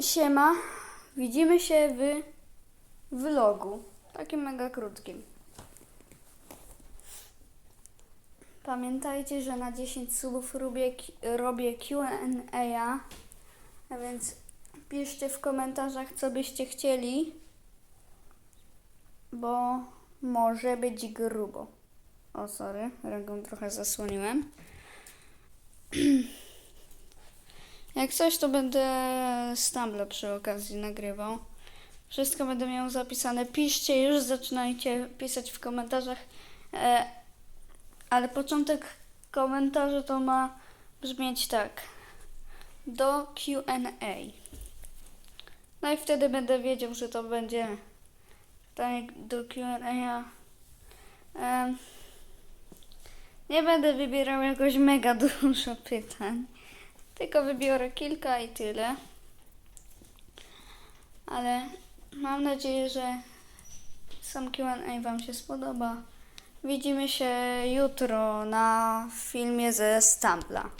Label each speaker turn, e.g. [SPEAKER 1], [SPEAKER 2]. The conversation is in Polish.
[SPEAKER 1] Siema, widzimy się w vlogu, takim mega krótkim. Pamiętajcie, że na 10 subów robię, robię Q&A, a więc piszcie w komentarzach, co byście chcieli, bo może być grubo. O, sorry, ręką trochę zasłoniłem. Jak coś, to będę Stumble przy okazji nagrywał. Wszystko będę miał zapisane. Piszcie już, zaczynajcie pisać w komentarzach. E, ale początek komentarza to ma brzmieć tak. Do Q&A. No i wtedy będę wiedział, że to będzie pytanie do Q&A. Em, nie będę wybierał jakoś mega dużo pytań. Tylko wybiorę kilka i tyle. Ale mam nadzieję, że sam QA Wam się spodoba. Widzimy się jutro na filmie ze Stampla.